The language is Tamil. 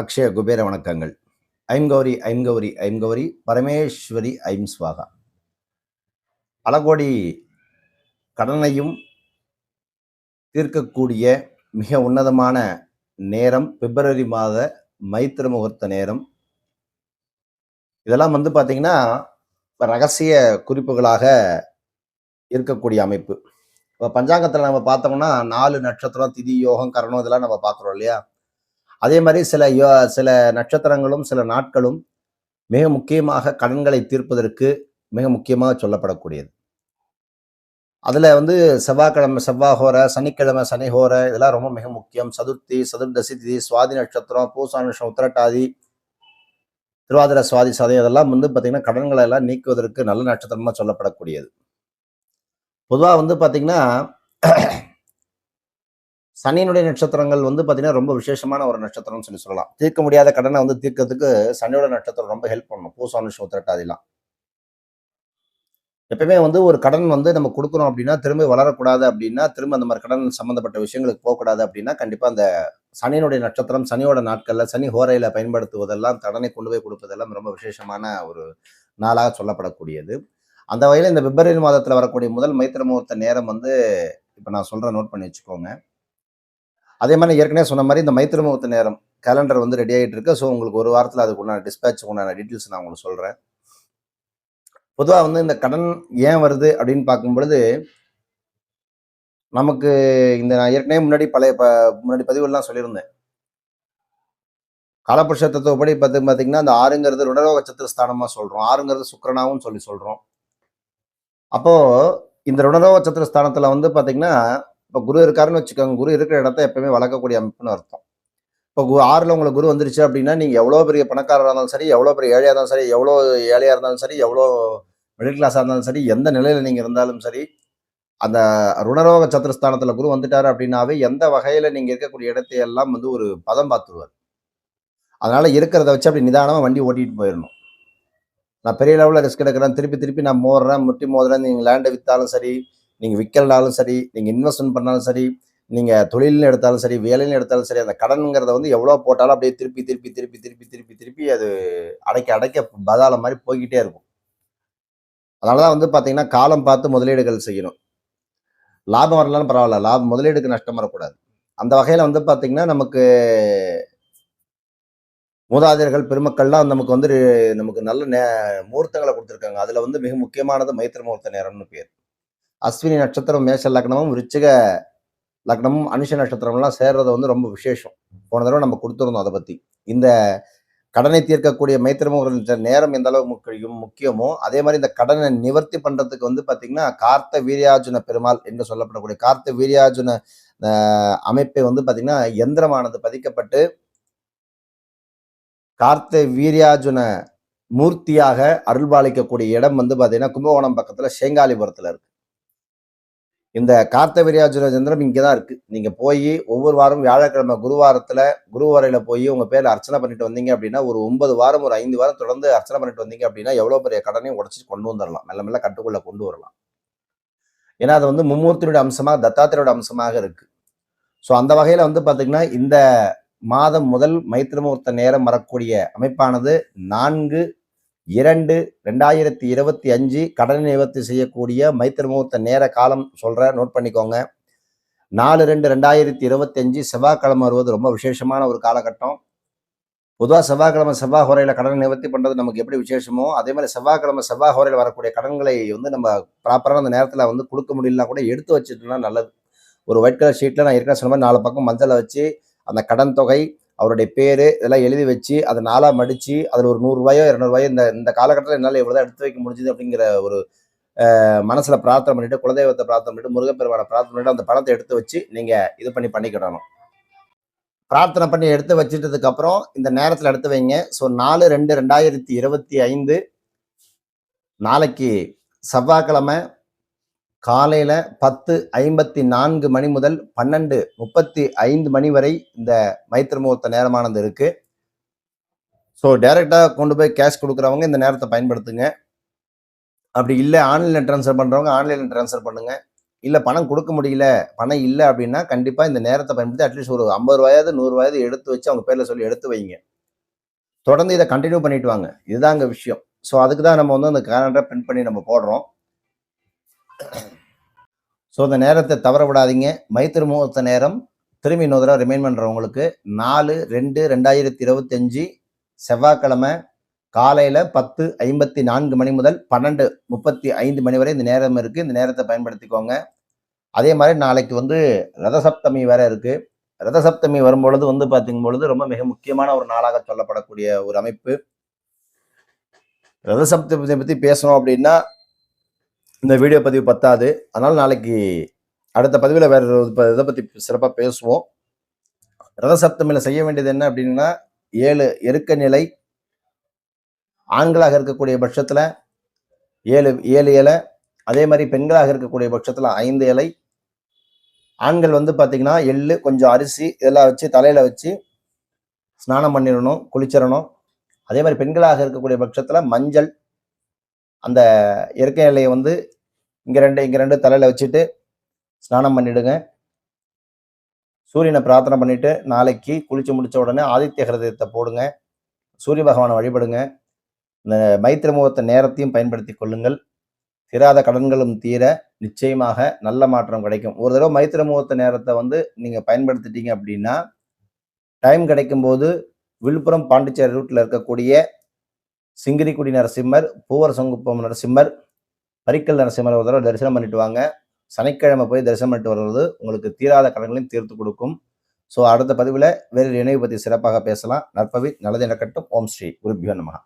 அக்ஷய குபேர வணக்கங்கள். ஐம்கௌரி ஐம் கௌரி பரமேஸ்வரி ஐம் ஸ்வாகா பல கோடி கடனையும் தீர்க்கக்கூடிய மிக உன்னதமான நேரம் பிப்ரவரி மாத மைத்திர முகூர்த்த நேரம். இதெல்லாம் வந்து பார்த்தீங்கன்னா ரகசிய குறிப்புகளாக இருக்கக்கூடிய அமைப்பு. இப்போ பஞ்சாங்கத்தில் நம்ம பார்த்தோம்னா நாலு நட்சத்திரம் திதி யோகம் கரணம் இதெல்லாம் நம்ம பார்க்குறோம் இல்லையா? அதே மாதிரி சில யோ சில நட்சத்திரங்களும் சில நாட்களும் மிக முக்கியமாக கடன்களை தீர்ப்பதற்கு மிக முக்கியமாக சொல்லப்படக்கூடியது. அதில் வந்து செவ்வாய்க்கிழமை செவ்வாய்ஹோரை சனிக்கிழமை சனிஹோர இதெல்லாம் ரொம்ப மிக முக்கியம். சதுர்த்தி சதுர்தசி திதி சுவாதி நட்சத்திரம் பூசா நட்சத்திரம் உத்திரட்டாதி திருவாதிர சுவாதி சதயம் இதெல்லாம் வந்து பார்த்திங்கன்னா கடன்களை எல்லாம் நீக்குவதற்கு நல்ல நட்சத்திரமாக சொல்லப்படக்கூடியது. பொதுவாக வந்து பார்த்திங்கன்னா சனியினுடைய நட்சத்திரங்கள் வந்து பார்த்தீங்கன்னா ரொம்ப விசேஷமான ஒரு நட்சத்திரம்னு சொல்லி சொல்லலாம். தீர்க்க முடியாத கடனை வந்து தீர்க்கறதுக்கு சனியோட நட்சத்திரம் ரொம்ப ஹெல்ப் பண்ணும் பூசா நட்சத்திரம் உத்திரட்டாதிலாம் எப்பயுமே வந்து ஒரு கடன் வந்து நம்ம கொடுக்குறோம் அப்படின்னா திரும்ப வளரக்கூடாது அப்படின்னா திரும்ப அந்த மாதிரி கடன் சம்மந்தப்பட்ட விஷயங்களுக்கு போகக்கூடாது அப்படின்னா கண்டிப்பாக அந்த சனியினுடைய நட்சத்திரம் சனியோட நாட்களில் சனி ஹோரையில் பயன்படுத்துவதெல்லாம் கடனை கொண்டு போய் கொடுப்பதெல்லாம் ரொம்ப விசேஷமான ஒரு நாளாக சொல்லப்படக்கூடியது. அந்த வகையில் இந்த பிப்ரவரி மாதத்தில் வரக்கூடிய முதல் மைத்திர முகூர்த்த நேரம் வந்து இப்போ நான் சொல்கிறேன் நோட் பண்ணி வச்சுக்கோங்க. அதே மாதிரி ஏற்கனவே சொன்ன மாதிரி இந்த மைத்திர முகூர்த்த நேரம் கேலண்டர் வந்து ரெடி ஆகிட்டு இருக்கு. ஸோ உங்களுக்கு ஒரு வாரத்தில் அதுக்கு உண்டான டிஸ்பேட்ச் உண்டான டீட்டெயில்ஸ் நான் உங்களுக்கு சொல்கிறேன் பொதுவாக வந்து இந்த கடன் ஏன் வருது அப்படின்னு பார்க்கும் பொழுது நமக்கு இந்த நான் ஏற்கனவே முன்னாடி பழைய ப முன்னாடி பதிவுலாம் சொல்லியிருந்தேன். காலபுருஷ தத்துவப்படி பார்த்து பார்த்தீங்கன்னா அந்த ஆறுங்கிறது ருடரோக சத்துரஸ்தானமாக சொல்கிறோம் ஆறுங்கிறது சுக்கரனாவும் சொல்லி சொல்கிறோம் அப்போது இந்த ருணரோக சத்துரஸ்தானத்தில் வந்து பார்த்தீங்கன்னா இப்போ குரு இருக்காருன்னு வச்சுக்கோங்க. குரு இருக்கிற இடத்த எப்பவுமே வளர்க்கக்கூடிய அமைப்புன்னு அர்த்தம். இப்போ கு ஆறில் உங்களுக்கு குரு வந்துருச்சு அப்படின்னா நீங்கள் எவ்வளோ பெரிய பணக்காரராக இருந்தாலும் சரி எவ்வளோ பெரிய ஏழையாக இருந்தாலும் சரி எவ்வளோ ஏழையாக இருந்தாலும் சரி எவ்வளோ மிடில் கிளாஸாக இருந்தாலும் சரி எந்த நிலையில் நீங்கள் இருந்தாலும் சரி அந்த ருணரோக சத்துருஸ்தானத்தில் குரு வந்துட்டார் அப்படின்னாவே எந்த வகையில் நீங்கள் இருக்கக்கூடிய இடத்தையெல்லாம் வந்து ஒரு பதம் பார்த்துருவார் அதனால் இருக்கிறத வச்சு அப்படி நிதானமாக வண்டி ஓட்டிட்டு போயிடணும் நான் பெரிய லெவலில் ரிஸ்க் எடுக்கிறேன். திருப்பி திருப்பி நான் மோடுறேன் முட்டி மோதுறேன் நீங்கள் லேண்டை விற்றாலும் சரி நீங்கள் விற்கலனாலும் சரி நீங்கள் இன்வெஸ்ட்மெண்ட் பண்ணாலும் சரி நீங்கள் தொழில்னு எடுத்தாலும் சரி வேலைன்னு எடுத்தாலும் சரி அந்த கடனுங்கிறத வந்து எவ்வளோ போட்டாலும் அப்படியே திருப்பி திருப்பி திருப்பி திருப்பி திருப்பி திருப்பி அது அடைக்க அடைக்க பதால மாதிரி போய்கிட்டே இருக்கும். அதனால தான் வந்து பார்த்தீங்கன்னா காலம் பார்த்து முதலீடுகள் செய்யணும். லாபம் வரலான்னு பரவாயில்ல லாபம் முதலீடுக்கு நஷ்டம் வரக்கூடாது. அந்த வகையில் வந்து பார்த்தீங்கன்னா நமக்கு மூதாதையர்கள் பெருமக்கள்லாம் நமக்கு வந்து நமக்கு நல்ல நே முகூர்த்தங்களை கொடுத்துருக்காங்க. அதில் வந்து மிக முக்கியமானது மைத்திர முகூர்த்த நேரம்னு பேர். அஸ்வினி நட்சத்திரம் மேஷ லக்னமும் விருச்சிக லக்னமும் அனுஷ நட்சத்திரம்லாம் சேர்றது வந்து ரொம்ப விசேஷம். போன தடவை நம்ம கொடுத்துருந்தோம் அதை பற்றி இந்த கடனை தீர்க்கக்கூடிய மைத்திர நேரம் எந்த அளவு முக்கியமோ அதே மாதிரி இந்த கடனை நிவர்த்தி பண்ணுறதுக்கு வந்து பார்த்தீங்கன்னா கார்த்த வீரியார்ஜுன பெருமாள் என்று சொல்லப்படக்கூடிய கார்த்த வீரியார்ஜுன அமைப்பை வந்து பார்த்தீங்கன்னா எந்திரமானது பதிக்கப்பட்டு கார்த்த வீரியார்ஜுன மூர்த்தியாக அருள்பாலிக்கக்கூடிய இடம் வந்து பார்த்தீங்கன்னா கும்பகோணம் பக்கத்தில் சேங்காலிபுரத்தில் இருக்கு. இந்த கார்த்த சந்திரம் இங்கே தான் இருக்குது நீங்கள் போய் ஒவ்வொரு வாரம் வியாழக்கிழமை குருவாரத்தில் குருவாரையில் போய் உங்கள் பேரில் அர்ச்சனை பண்ணிட்டு வந்தீங்க அப்படின்னா ஒரு ஒன்பது வாரம் ஒரு ஐந்து வாரம் தொடர்ந்து அர்ச்சனை பண்ணிட்டு வந்தீங்க அப்படின்னா எவ்வளோ பெரிய கடனையும் உடச்சி கொண்டு வந்துடலாம் மெல்ல மெல்ல கட்டுக்குள்ளே கொண்டு வரலாம். ஏன்னா அது வந்து மும்மூர்த்தியோட அம்சமாக தத்தாத்திரோட அம்சமாக இருக்குது ஸோ அந்த வகையில் வந்து பார்த்திங்கன்னா இந்த மாதம் முதல் மைத்திரமுகூர்த்த நேரம் வரக்கூடிய அமைப்பானது நான்கு இரண்டு ரெண்டாயிரத்தி இருபத்தி அஞ்சு கடன் நிவர்த்தி செய்யக்கூடிய மைத்திர முகூர்த்த நேர காலம் சொல்கிறேன் நோட் பண்ணிக்கோங்க. நாலு ரெண்டு ரெண்டாயிரத்தி இருபத்தி அஞ்சு செவ்வாய்க்கிழமை வருவது ரொம்ப விசேஷமான ஒரு காலகட்டம். பொதுவாக செவ்வாய்க்கிழமை செவ்வாய் ஹோரையில் கடன் நிவர்த்தி பண்ணுறது நமக்கு எப்படி விசேஷமோ அதே மாதிரி செவ்வாய்க்கிழமை செவ்வாய் ஹோரையில் வரக்கூடிய கடன்களை வந்து நம்ம ப்ராப்பரான அந்த நேரத்தில் வந்து கொடுக்க முடியலனா கூட எடுத்து வச்சுட்டோம்னா நல்லது. ஒரு ஒயிட் கலர் ஷீட்டில் நான் ஏற்கனவே சொன்ன மாதிரி நாலு பக்கம் மஞ்சளை வச்சு அந்த கடன் தொகை அவருடைய பேர் இதெல்லாம் எழுதி வச்சு அதை நாளாக மடித்து அதில் ஒரு நூறுரூவாயோ இரநூறுவாயோ இந்த இந்த காலகட்டத்தில் என்னால் இவ்வளோ தான் எடுத்து வைக்க முடிஞ்சுது அப்படிங்கிற ஒரு மனசில் பிரார்த்தனை பண்ணிவிட்டு குலதெய்வத்தை பிரார்த்தனை பண்ணிட்டு முருகப்பெருமான பிரார்த்தனை பண்ணிட்டு அந்த பணத்தை எடுத்து வச்சு நீங்கள் இது பண்ணி பண்ணிக்கிடணும். பிரார்த்தனை பண்ணி எடுத்து வச்சிட்டதுக்கப்புறம் இந்த நேரத்தில் எடுத்து வைங்க. ஸோ நாலு ரெண்டு ரெண்டாயிரத்தி இருபத்தி ஐந்து நாளைக்கு செவ்வாய்க்கிழமை காலையில் பத்து ஐம்பத்தி நான்கு மணி முதல் பன்னெண்டு முப்பத்தி ஐந்து மணி வரை இந்த மைத்திர முகூர்த்த நேரமானது இருக்குது ஸோ டைரெக்டாக கொண்டு போய் கேஷ் கொடுக்குறவங்க இந்த நேரத்தை பயன்படுத்துங்க. அப்படி இல்லை ஆன்லைனில் ட்ரான்ஸ்ஃபர் பண்ணுறவங்க ஆன்லைனில் ட்ரான்ஸ்ஃபர் பண்ணுங்கள் இல்லை பணம் கொடுக்க முடியல பணம் இல்லை அப்படின்னா கண்டிப்பாக இந்த நேரத்தை பயன்படுத்தி அட்லீஸ்ட் ஒரு ஐம்பது ரூபாயாவது நூறு எடுத்து வச்சு அவங்க பேரில் சொல்லி எடுத்து வைங்க. தொடர்ந்து இதை கண்டினியூ பண்ணிட்டு வாங்க. இதுதான் அங்கே விஷயம். ஸோ அதுக்கு தான் நம்ம வந்து அந்த கேலண்டரை பிரிண்ட் பண்ணி நம்ம போடுறோம். ஸோ அந்த நேரத்தை தவற விடாதீங்க மைத்திரு முகூர்த்த நேரம். திரும்பி இன்னொரு தடவை ரிமைண்ட் பண்ணுறவங்களுக்கு நாலு ரெண்டு ரெண்டாயிரத்தி இருபத்தஞ்சி செவ்வாய்க்கிழமை காலையில் பத்து ஐம்பத்தி நான்கு மணி முதல் பன்னெண்டு முப்பத்தி ஐந்து மணி வரை இந்த நேரம் இருக்குது இந்த நேரத்தை பயன்படுத்திக்கோங்க. அதே மாதிரி நாளைக்கு வந்து ரதசப்தமி வேற இருக்குது ரதசப்தமி வரும்பொழுது வந்து பார்த்திங்க பொழுது ரொம்ப மிக முக்கியமான ஒரு நாளாக சொல்லப்படக்கூடிய ஒரு அமைப்பு. ரதசப்தமி பற்றி பேசணும் அப்படின்னா இந்த வீடியோ பதிவு பத்தாது. அதனால் நாளைக்கு அடுத்த பதிவில் வேறு ஒரு ப- இதை பற்றி சிறப்பாக பேசுவோம். ரதசப்தமியில் செய்ய வேண்டியது என்ன அப்படின்னா ஏழு எருக்க நிலை ஆண்களாக இருக்கக்கூடிய பட்சத்தில் ஏழு ஏழு இலை அதே மாதிரி பெண்களாக இருக்கக்கூடிய பட்சத்தில் ஐந்து இலை. ஆண்கள் வந்து பார்த்திங்கன்னா எள்ளு கொஞ்சம் அரிசி இதெல்லாம் வச்சு தலையில் வச்சு ஸ்நானம் பண்ணிடணும் குளிச்சிடணும். அதே மாதிரி பெண்களாக இருக்கக்கூடிய பட்சத்தில் மஞ்சள் அந்த இயற்கை இலையை வந்து இங்கே ரெண்டு இங்கே ரெண்டு தலையில் வச்சுட்டு ஸ்நானம் பண்ணிவிடுங்க சூரியனை பிரார்த்தனை பண்ணிவிட்டு நாளைக்கு குளித்து முடித்த உடனே ஆதித்ய ஹிருதயத்தை போடுங்க. சூரிய பகவானை வழிபடுங்க. இந்த மைத்திர முகூர்த்த நேரத்தையும் பயன்படுத்தி கொள்ளுங்கள். தீராத கடன்களும் தீர நிச்சயமாக நல்ல மாற்றம் கிடைக்கும். ஒரு தடவை மைத்திர முகூர்த்த நேரத்தை வந்து நீங்கள் பயன்படுத்திட்டீங்க அப்படின்னா டைம் கிடைக்கும்போது விழுப்புரம் பாண்டிச்சேரி ரூட்டில் இருக்கக்கூடிய சிங்கிரிக்குடி நரசிம்மர் பூவர் சங்குப்பம் நரசிம்மர் பரிக்கல் நரசிம்மர் ஒரு தடவை தரிசனம் பண்ணிட்டு வாங்க. சனிக்கிழமை போய் தரிசனம் பண்ணிட்டு வர்றது உங்களுக்கு தீராத கடன்களையும் தீர்த்து கொடுக்கும். ஸோ அடுத்த பதிவில் வேறு இணைவு பற்றி சிறப்பாக பேசலாம். நற்பவி நல்லது நடக்கட்டும் ஓம் ஸ்ரீ குருபியோ நமகா